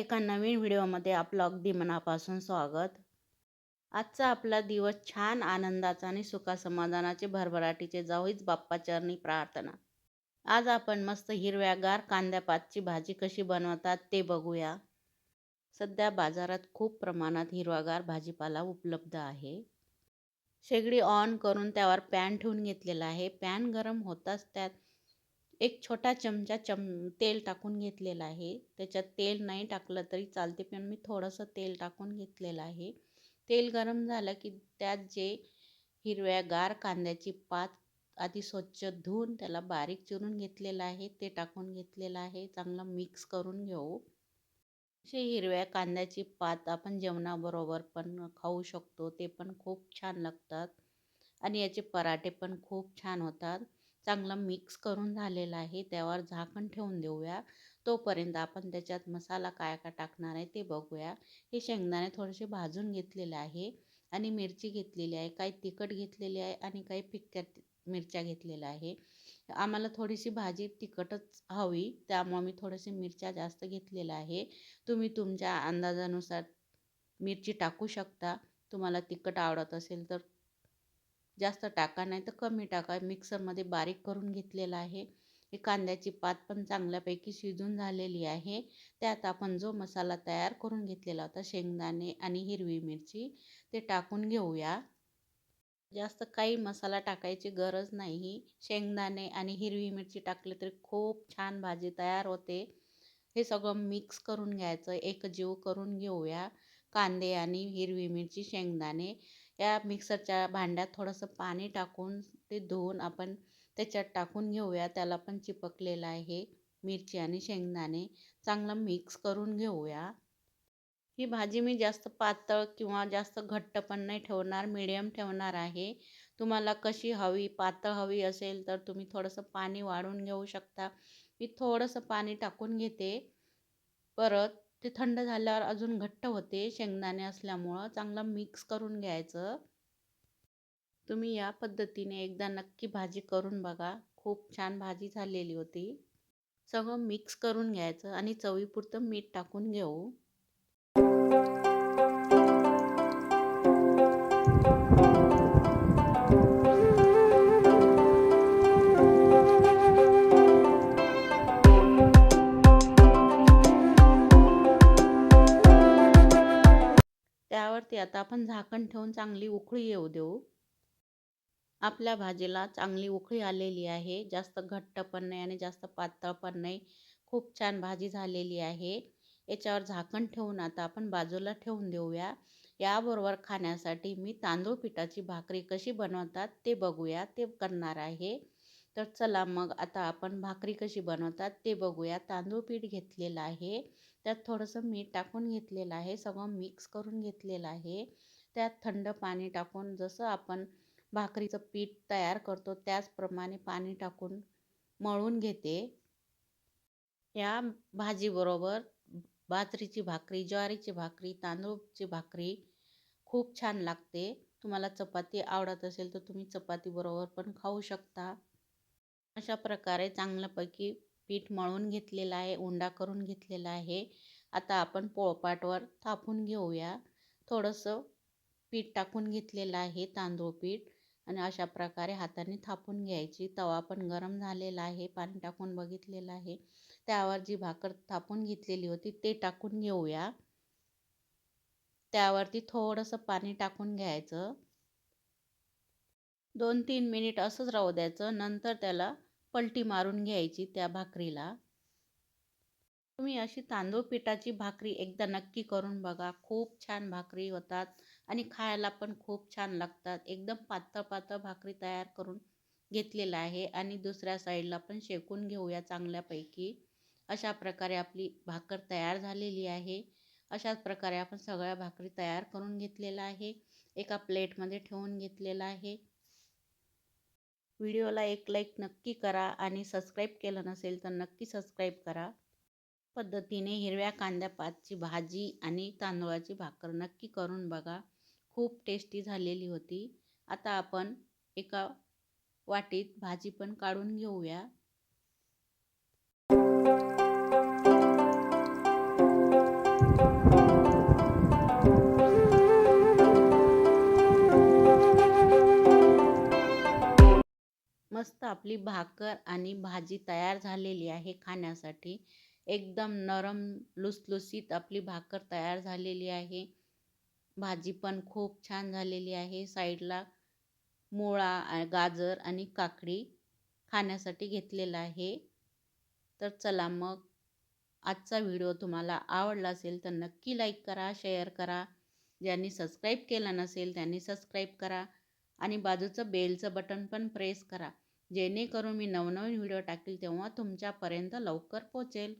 एका नवीन व्हिडिओमध्ये आपलं अगदी मनापासून स्वागत. आजचा आपला दिवस छान आनंदाचा आणि सुखासमाधानाचे भरभराटीचे जाऊच बाप्पा चरणी प्रार्थना. आज आपण मस्त हिरव्यागार कांद्यापातची भाजी कशी बनवतात ते बघूया. सध्या बाजारात खूप प्रमाणात हिरवागार भाजीपाला उपलब्ध आहे. शेगडी ऑन करून त्यावर पॅन ठेवून घेतलेला आहे. पॅन गरम होताच त्यात एक छोटा चमचा चम तेल टाकून घेतलेला आहे. त्याच्यात तेल नाही टाकलं तरी चालते पण मी थोडंसं तेल टाकून घेतलेलं आहे. तेल गरम झालं की त्यात जे हिरव्यागार कांद्याची पात आधी स्वच्छ धुवून त्याला बारीक चिरून घेतलेलं आहे. ते टाकून घेतलेलं आहे. चांगलं मिक्स करून घेऊ. असे हिरव्या कांद्याची पात आपण जेवणाबरोबर पण खाऊ शकतो. ते पण खूप छान लागतात. आणि याचे पराठे पण खूप छान होतात. चांगला मिक्स करून झालेला आहे. त्यावर झाकण ठेवून देऊया. तोपर्यंत आपण त्याच्यात मसाला काय काय टाकणार आहे ते बघूया. हे शेंगदाणे थोडेसे भाजून घेतलेले आहे आणि मिरची घेतलेली आहे. काही तिखट घेतलेली आहे आणि काही फिक्क्या मिरच्या घेतलेल्या आहे. आम्हाला थोडीशी भाजी तिखटच हवी त्यामुळे मी थोडेसे मिरच्या जास्त घेतलेल्या आहे. तुम्ही तुमच्या अंदाजानुसार मिरची टाकू शकता. तुम्हाला तिखट आवडत असेल तर जास्त टाका नाही तर कमी टाका. मिक्सरमध्ये बारीक करून घेतलेला आहे. ही कांद्याची पात पण चांगल्यापैकी शिजून झालेली आहे. त्यात आपण जो मसाला तयार करून घेतलेला होता शेंगदाणे आणि हिरवी मिरची ते टाकून घेऊया. जास्त काही मसाला टाकायची गरज नाही. शेंगदाणे आणि हिरवी मिरची टाकले तरी खूप छान भाजी तयार होते. हे सगळं मिक्स करून घ्यायचं. एक जीव करून घेऊया. कांदे आणि हिरवी मिरची शेंगदाणे या मिक्सरच्या भांड्यात थोडंसं पाणी टाकून ते धुवून आपण त्याच्यात टाकून घेऊया. त्याला पण चिपकलेलं आहे मिरची आणि शेंगदाणे. चांगलं मिक्स करून घेऊया. ही भाजी मी जास्त पातळ किंवा जास्त घट्ट पण नाही ठेवणार मिडियम ठेवणार आहे. तुम्हाला कशी हवी पातळ हवी असेल तर तुम्ही थोडंसं पाणी वाढून घेऊ शकता. मी थोडंसं पाणी टाकून घेते. परत ते थंड झाल्यावर अजून घट्ट होते. शेंगदाणे असल्यामुळं चांगलं मिक्स करून घ्यायचं. तुम्ही या पद्धतीने एकदा नक्की भाजी करून बघा. खूप छान भाजी झालेली होती. सगळं मिक्स करून घ्यायचं आणि चवीपुरतं मीठ टाकून घेऊ. आता आपण झाकण ठेवून चांगली उकळी येऊ देऊ. आपल्या भाजीला चांगली उकळी आलेली आहे. जास्त घट्ट पण नाही आणि जास्त पातळ पण नाही. खूप छान भाजी झालेली आहे. याच्यावर झाकण ठेवून आता आपण बाजूला ठेवून देऊया. याबरोबर खाण्यासाठी मी तांदूळ पिठाची भाकरी कशी बनवतात ते बघूया. ते करणार आहे. तर चला मग आता आपण भाकरी कशी बनवतात ते बघूया. तांदूळ पीठ घेतलेलं आहे. त्यात थोडंसं मीठ टाकून घेतलेलं आहे. सगळं मिक्स करून घेतलेलं आहे. त्यात थंड पाणी टाकून जसं आपण भाकरीचं पीठ तयार करतो त्याचप्रमाणे पाणी टाकून मळून घेते. या भाजीबरोबर बाजरीची भाकरी ज्वारीची भाकरी तांदूळची भाकरी खूप छान लागते. तुम्हाला चपाती आवडत असेल तर तुम्ही चपातीबरोबर पण खाऊ शकता. अशा प्रकारे चांगल्यापैकी पीठ मळून घेतलेलं आहे उंडा करून घेतलेला आहे. आता आपण पोळपाटवर थापून घेऊया. थोडंसं पीठ टाकून घेतलेलं आहे तांदूळ पीठ. आणि अशा प्रकारे हाताने थापून घ्यायची. तवा पण गरम झालेला आहे पाणी टाकून बघितलेलं आहे. त्यावर जी भाकर थापून घेतलेली होती ते टाकून घेऊया. त्यावरती थोडंसं पाणी टाकून घ्यायचं. दोन तीन मिनिट असंच राहू द्यायचं. नंतर त्याला पलटी मारून घ्यायची त्या भाकरीला. तुम्ही अशी तांदूळ पिठाची भाकरी एकदा नक्की करून बघा. खूप छान भाकरी होतात आणि खायला पण खूप छान लागतात. एकदम पातळ पातळ भाकरी तयार करून घेतलेलं आहे आणि दुसऱ्या साईडला पण शेकून घेऊया चांगल्यापैकी. अशा प्रकारे आपली भाकर तयार झालेली आहे. अशाच प्रकारे आपण सगळ्या भाकरी तयार करून घेतलेला आहे. एका प्लेटमध्ये ठेवून घेतलेला आहे. व्हिडिओला एक लाईक नक्की करा आणि सबस्क्राईब केलं नसेल तर नक्की सबस्क्राईब करा. पद्धतीने हिरव्या कांद्यापातची भाजी आणि तांदूळाची भाकर नक्की करून बघा. खूप टेस्टी झालेली होती. आता आपण एका वाटीत भाजी पण काढून घेऊया. आपली भाकर आणि भाजी तयार झालेली आहे खाण्यासाठी. एकदम नरम लुसलुसीत आपली भाकर तयार झालेली आहे. भाजी पण खूप छान झालेली आहे. साईडला मुळा गाजर आणि काकडी खाण्यासाठी घेतलेला आहे. तर चला मग आजचा व्हिडिओ तुम्हाला आवडला असेल तर नक्की लाईक करा शेअर करा. ज्यांनी सबस्क्राईब केला नसेल त्यांनी सबस्क्राईब करा आणि बाजूचं बेलचं बटन पण प्रेस करा. जेणेकरून मी नवनवीन व्हिडिओ टाकतील तेव्हा तुमच्यापर्यंत लवकर पोचेल.